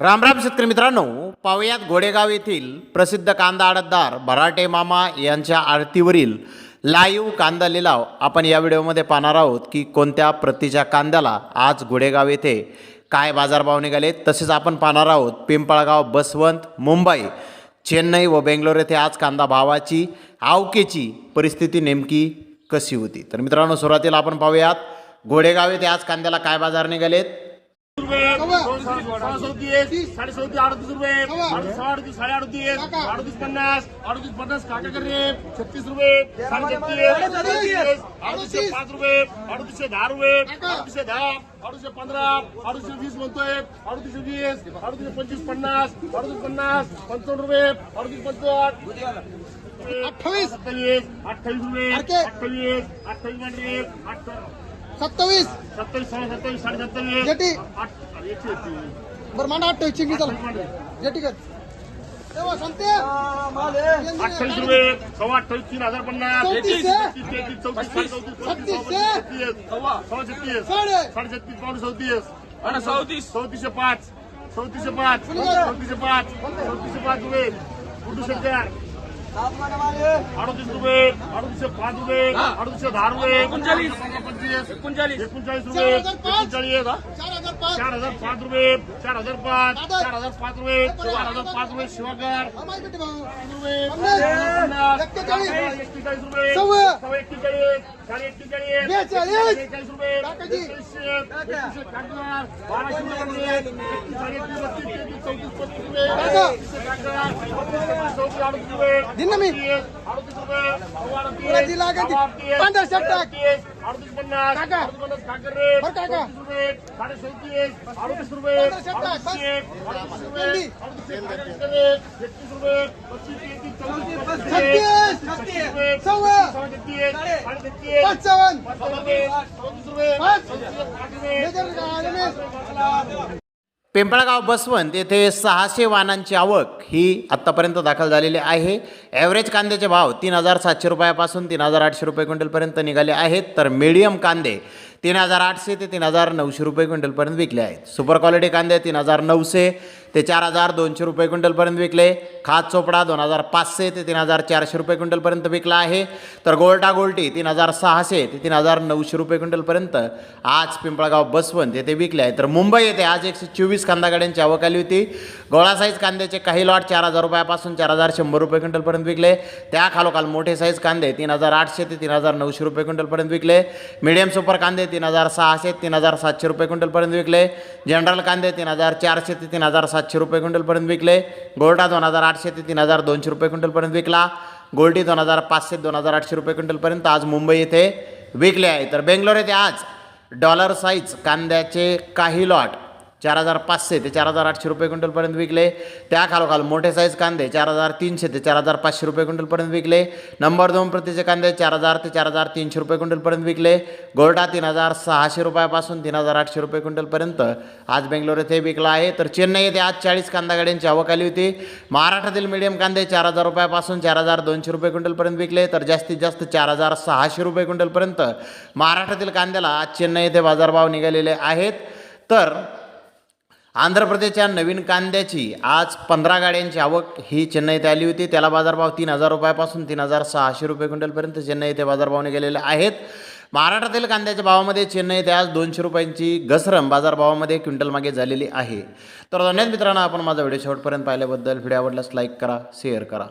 रामराम शेतकरी मित्रांनो पावयात घोडेगाव येथील प्रसिद्ध कांदा आडतदार भराटे मामा यांच्या आरतीवरील लाईव्ह कांदा लिलाव आपण या व्हिडिओमध्ये पाहणार आहोत की कोणत्या प्रतीच्या कांद्याला आज घोडेगाव येथे काय बाजारभाव निघाले. तसेच आपण पाहणार आहोत पिंपळगाव बसवंत मुंबई चेन्नई व बेंगलोर येथे आज कांदा भावाची आवकेची परिस्थिती नेमकी कशी होती. तर मित्रांनो सुरुवातीला आपण पाहूयात घोडेगाव येथे आज कांद्याला काय बाजार निघालेत. सौतीस साडे सौतीस अडतीस अडतीस सहा अडतीस अडतीस अडतीस पन्नास अडतीस पन्नास कर छत्तीस रुपये साडे छत्तीस अडतीसशे पाच दहा रुपये दहा अडतीसशे पंधरा अडतीसशे वीस म्हणतोय अडतीसशे वीस अडतीसशे पंचवीस पन्नास अडतीस पन्नास पंचावन्न रुपये अडतीस पंचावन्न अठ्ठावीस. सत्तावीस अठ्ठावीस रुपये अडके. अठ्ठावीस अठ्ठावीस अठ्ठावीस सत्तावीस सत्तावीस सहा सत्तावीस साडे सत्तावीस जेटी. एकतीस. बरं मांडा अठ्ठावीस चिंगी चला जे ठीक आहे तेव्हा सांगते अठ्ठावीस रुपये सव्वा अठ्ठावीस तीन हजार पन्नास चौतीसशे. तेहतीस, तेहतीस, चौतीस साडे चौतीस. छत्तीस सव्वा सव्वा छत्तीस साडे. साडे छत्तीस पावणे चौतीस आणि सौतीस चौतीसशे पाच चौतीसशे पाच पुढे. चौतीसशे पाच चौतीसशे पाच रुपये कुठू शंकर अडतीस रुपये अडतीसशे पाच रुपये अडतीसशे दहा रुपये एकोणचाळीस. पंचवीस एकोणचाळीस एकोणचाळीस चार रुपये हजार पाच. एकोणचाळीस? चार हजार पाच रुपये चार हजार पाच चार हजार पाच रुपये चार हजार पाच रुपये किती भाऊ रुपये. एक्केचाळीस. सव्वा. एक्केचाळीस साडे एक्केचाळीस बेचाळीस. रुपये बाराशे रुपये चौतीस पस्तीस रुपये टाका. एकतीसशे काढणार चौतीस चौतीस अडतीस रुपये दिन ना मी. अडतीस अडतीस रुपये सव्वा अडतीस तुला ती लागत ती. सव्वा अडतीस, पंधरा शब्द टाक. अडतीस अडतीस पन्नास काका. अडतीस पन्नास काकर रे बरं काका. चौतीस रुपये साडे चौतीस अडतीस रुपये पंधरा शब्द टाक. बस. अडतीसशे अडतीस रुपये पेंडी. अडतीसशे काकर रे एकतीस रुपये पस्तीस तेहतीस चौतीस पस्तीस छत्तीस. छत्तीस रुपये सव्वा. सव्वा छत्तीस साडे छत्तीस पंचावन्न पंचावन्न रुपये चौतीस रुपये पाच. चौतीस पाच रुपये मेजर का रमेश पिंपळगाव बसवंत येथे सहाशे वाहनांची आवक ही आत्तापर्यंत दाखल झालेली आहे. ॲव्हरेज कांद्याचे भाव तीन हजार सातशे रुपयापासून तीन हजार आठशे रुपये क्विंटलपर्यंत निघाले आहेत. तर मीडियम कांदे तीन हजार आठशे ते तीन हजार नऊशे रुपये क्विंटलपर्यंत विकले आहेत. सुपर क्वालिटी कांदे तीन हजार नऊशे ते चार हजार दोनशे रुपये क्विंटलपर्यंत विकले. खाद चोपडा दोन हजार पाचशे ते तीन हजार चारशे रुपये क्विंटलपर्यंत विकला आहे. तर गोल्टा गोल्टी तीन हजार सहाशे ते तीन हजार नऊशे रुपये क्विंटलपर्यंत. आज पिंपळगाव बसवंत येथे विकले आहे. तर मुंबई येथे आज एकशे चोवीस कांदा गाड्यांची आवक आली होती. गोळा साईज कांद्याचे काही लॉट चार हजार रुपयापासून चार हजार शंभर रुपये क्विंटलपर्यंत विकले. त्या खालोखाल मोठे साईज कांदे तीन हजार आठशे ते तीन हजार नऊशे रुपये क्विंटलपर्यंत विकले. मिडियम सुपर कांदे तीन हजार सहाशे तीन हजार सातशे रुपये क्विंटलपर्यंत विकले. जनरल कांदे तीन हजार चारशे ते तीन हजार सातशे सातशे रुपये क्विंटलपर्यंत विकले. गोल्डा दोन हजार आठशे ते तीन हजार दोनशे रुपये क्विंटलपर्यंत विकला. गोल्डी दोन हजार पाचशे दोन हजार आठशे रुपये क्विंटलपर्यंत आज मुंबई येथे विकले आहे. तर बेंगलोर येथे आज डॉलर साईज कांद्याचे काही लॉट चार हजार पाचशे ते चार हजार आठशे रुपये क्विंटलपर्यंत विकले. त्या खालोखाल मोठे साईज कांदे चार हजार तीनशे ते चार हजार पाचशे रुपये क्विंटलपर्यंत विकले. नंबर दोन प्रतीचे कांदे चार हजार ते चार हजार तीनशे रुपये क्विंटलपर्यंत विकले. गोल्डा तीन हजार सहाशे रुपयापासून तीन हजार आठशे रुपये क्विंटलपर्यंत आज बेंगलोर येथे विकला आहे. तर चेन्नई येथे आज चाळीस कांदा गाड्यांची आवक आली होती. महाराष्ट्रातील मीडियम कांदे चार हजार रुपयापासून चार हजार दोनशे रुपये क्विंटलपर्यंत विकले. तर जास्तीत जास्त चार हजार सहाशे रुपये क्विंटलपर्यंत महाराष्ट्रातील कांद्याला आज चेन्नई येथे बाजारभाव निघालेले आहेत. तर आंध्र प्रदेशच्या नवीन कांद्याची आज पंधरा गाड्यांची आवक. ही चेन्नई आली होती. त्याला बाजारभाव तीन हजार रुपयापासून तीन हजार सहाशे रुपये क्विंटलपर्यंत चेन्नई येथे बाजारभावाने गेलेले आहेत. महाराष्ट्रातील कांद्याच्या भावामध्ये चेन्नई आज दोनशे रुपयांची घसरम बाजारभावामध्ये क्विंटल मागे झालेली आहे. तर धन्यवाद मित्रांनो आपण माझा व्हिडिओ शेवटपर्यंत पाहिल्याबद्दल. व्हिडिओ आवडल्यास लाईक करा शेअर करा.